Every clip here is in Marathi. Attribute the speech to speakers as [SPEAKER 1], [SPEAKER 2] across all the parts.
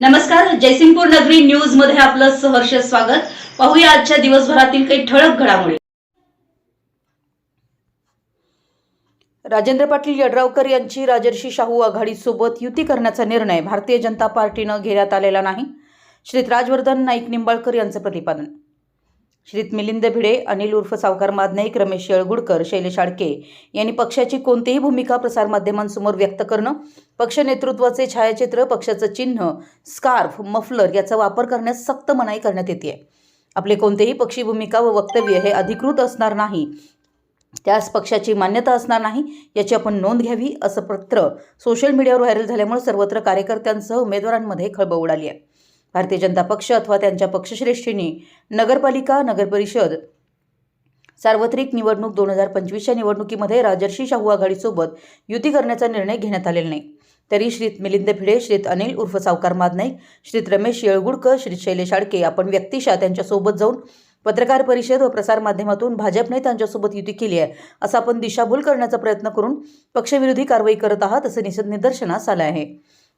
[SPEAKER 1] नमस्कार जयसिंगपूर नगरी न्यूजमध्ये आपलं सहर्ष स्वागत. पाहूया आजच्या दिवसभरातील काही ठळक घडामोडी. राजेंद्र पाटील यड्रावकर यांची राजर्षी शाहू आघाडीसोबत युती करण्याचा निर्णय भारतीय जनता पार्टीनं घेण्यात आलेला नाही. श्रीत राजवर्धन नाईक निंबाळकर यांचं प्रतिपादन. श्रीत मिलिंद भिडे अनिल उर्फ सावकार मादनाईक रमेश येळगुडकर शैलेश आडके यांनी पक्षाची कोणतीही भूमिका प्रसारमाध्यमांसमोर व्यक्त करणं पक्ष नेतृत्वाचे छायाचित्र पक्षाचं चिन्ह स्कार्फ मफलर याचा वापर करण्यास सक्त मनाई करण्यात येते. आपले कोणतेही पक्षी भूमिका व वक्तव्य हे अधिकृत असणार नाही. त्यास पक्षाची मान्यता असणार नाही याची आपण नोंद घ्यावी असं पत्र सोशल मीडियावर व्हायरल झाल्यामुळे सर्वत्र कार्यकर्त्यांसह उमेदवारांमध्ये खळबळ उडाली आहे. भारतीय जनता पक्ष अथवा त्यांच्या पक्षश्रेष्ठींनी नगरपालिका नगरपरिषद सार्वत्रिक निवडणूक दोन हजार पंचवीसच्या निवडणुकीमध्ये राजर्षी शाहू आघाडीसोबत युती करण्याचा निर्णय घेण्यात आलेला नाही. तरी श्रीत मिलिंद भिडे श्रीत अनिल उर्फ सावकार मादनाईक श्रीत रमेश येळगुडकर श्रीत शैलेश आडके आपण व्यक्तिशा त्यांच्यासोबत जाऊन पत्रकार परिषद व प्रसारमाध्यमातून भाजपने त्यांच्यासोबत युती केली आहे असं आपण दिशाभूल करण्याचा प्रयत्न करून पक्षविरोधी कारवाई करत आहात असं निदर्शनास आलं आहे.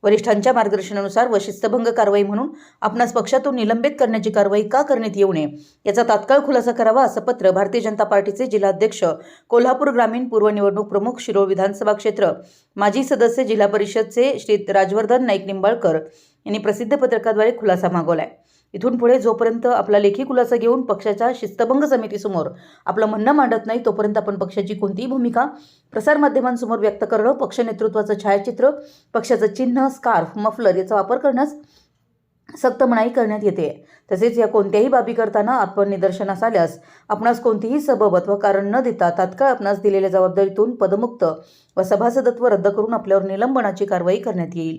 [SPEAKER 1] वरिष्ठांच्या मार्गदर्शनानुसार व शिस्तभंग कारवाई म्हणून आपणास पक्षातून निलंबित करण्याची कारवाई का करण्यात येऊ नये याचा तात्काळ खुलासा करावा असं पत्र भारतीय जनता पार्टीचे जिल्हाध्यक्ष कोल्हापूर ग्रामीण पूर्व निवडणूक प्रमुख शिरोळ विधानसभा क्षेत्र माजी सदस्य जिल्हा परिषदचे श्री राजवर्धन नाईक निंबाळकर यांनी प्रसिद्ध पत्रकाद्वारे खुलासा मागवलाय. इथून पुढे जोपर्यंत आपला लेखी खुलासा घेऊन पक्षाच्या शिस्तभंग समितीसमोर आपलं म्हणणं मांडत नाही तोपर्यंत आपण पक्षाची कोणतीही भूमिका प्रसारमाध्यमांसमोर व्यक्त करणं पक्ष नेतृत्वाचं छायाचित्र पक्षाचं चिन्ह स्कार्फ मफलर याचा वापर करण्यास सक्त मनाई करण्यात येते. तसेच या कोणत्याही बाबी करताना आपण निदर्शनास आल्यास आपणास कोणतीही सबब व कारण न देता तात्काळ आपणास दिलेल्या जबाबदारीतून पदमुक्त व सभासदत्व रद्द करून आपल्यावर निलंबनाची कारवाई करण्यात येईल.